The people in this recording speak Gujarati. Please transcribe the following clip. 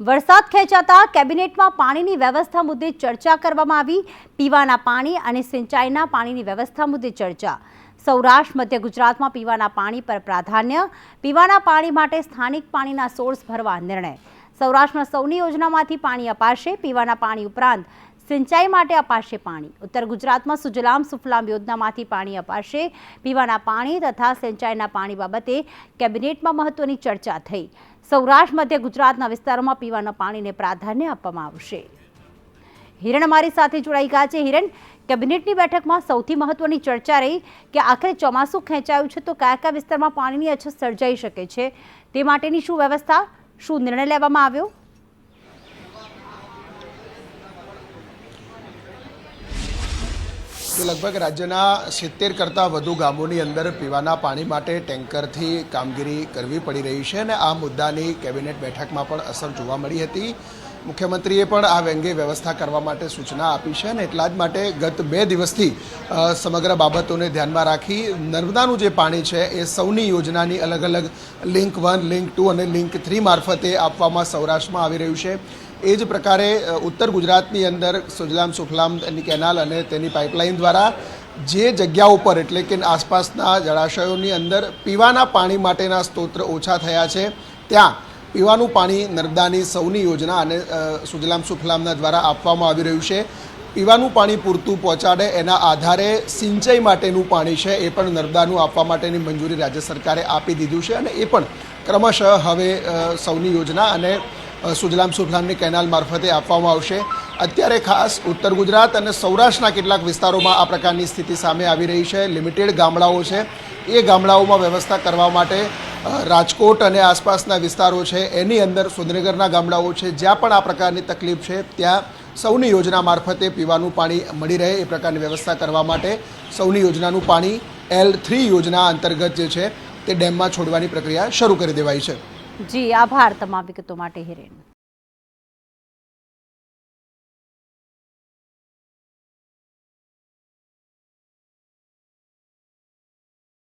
વરસાદ ખેંચાતા કેબિનેટમાં પાણીની વ્યવસ્થા મુદ્દે ચર્ચા કરવામાં આવી. પીવાના પાણી અને સિંચાઈના પાણીની વ્યવસ્થા મુદ્દે ચર્ચા. સૌરાષ્ટ્ર, મધ્ય ગુજરાતમાં પીવાના પાણી પર પ્રાધાન્ય. પીવાના પાણી માટે સ્થાનિક પાણીના સોર્સ ભરવા નિર્ણય. સૌરાષ્ટ્રમાં સૌની યોજનામાંથી પાણી અપાશે. પીવાના પાણી ઉપરાંત સિંચાઈ માટે અપાશે પાણી. ઉત્તર ગુજરાતમાં સુજલામ સુફલામ યોજનામાંથી પાણી અપાશે. પીવાના પાણી તથા સિંચાઈના પાણી બાબતે કેબિનેટમાં મહત્વની ચર્ચા થઈ. સૌરાષ્ટ્ર, મધ્ય ગુજરાતના વિસ્તારોમાં પીવાના પાણીને પ્રાધાન્ય આપવામાં આવશે. હિરણ અમારી સાથે જોડાઈ ગયા છે. હિરણ, કેબિનેટની બેઠકમાં સૌથી મહત્વની ચર્ચા રહી કે આખરે ચોમાસું ખેંચાયું છે તો કયા કયા વિસ્તારમાં પાણીની અછત સર્જાઈ શકે છે? તે માટેની શું વ્યવસ્થા, શું નિર્ણય લેવામાં આવ્યો? લગભગ રાજ્યના સિત્તેર કરતાં વધુ ગામોની અંદર પીવાના પાણી માટે ટેન્કરથી કામગીરી કરવી પડી રહી છે અને આ મુદ્દાની કેબિનેટ બેઠકમાં પણ અસર જોવા મળી હતી. મુખ્યમંત્રીએ પણ આ વ્યંગે વ્યવસ્થા કરવા માટે સૂચના આપી છે અને એટલા જ માટે ગત બે દિવસથી સમગ્ર બાબતોને ધ્યાનમાં રાખી નર્મદાનું જે પાણી છે એ સૌની યોજનાની અલગ અલગ લિંક વન, લિંક ટુ અને લિંક થ્રી મારફતે આપવામાં સૌરાષ્ટ્રમાં આવી રહ્યું છે. એ જ પ્રકારે ઉત્તર ગુજરાતની અંદર સુજલામ સુફલામની કેનાલ અને તેની પાઇપલાઇન દ્વારા જે જગ્યા ઉપર એટલે કે આસપાસના જળાશયોની અંદર પીવાના પાણી માટેના સ્ત્રોત ઓછા થયા છે, ત્યાં પીવાનું પાણી નર્મદાની સૌની યોજના અને સુજલામ સુફલામના દ્વારા આપવામાં આવી રહ્યું છે. પીવાનું પાણી પૂરતું પહોંચાડે એના આધારે સિંચાઈ માટેનું પાણી છે એ પણ નર્મદાનું આપવા માટેની મંજૂરી રાજ્ય સરકારે આપી દીધું છે અને એ પણ ક્રમશઃ હવે સૌની યોજના અને સુજલામ સુફલામની કેનાલ મારફતે આપવામાં આવશે. અત્યારે ખાસ ઉત્તર ગુજરાત અને સૌરાષ્ટ્રના કેટલાક વિસ્તારોમાં આ પ્રકારની સ્થિતિ સામે આવી રહી છે. લિમિટેડ ગામડાઓ છે. એ ગામડાઓમાં વ્યવસ્થા કરવા માટે રાજકોટ અને આસપાસના વિસ્તારો છે. એની અંદર સુંદરનગરના ગામડાઓ છે. જ્યાં પણ આ પ્રકારની તકલીફ છે, ત્યાં સૌની યોજના મારફતે પીવાનું પાણી મળી રહે. એ પ્રકારની વ્યવસ્થા કરવા માટે સૌની યોજનાનું પાણી એલ થ્રી યોજના અંતર્ગત જે છે, તે ડેમમાં છોડવાની પ્રક્રિયા શરૂ કરી દેવાઈ છે. જી આભાર તમામ વિગતો માટે હિરેન.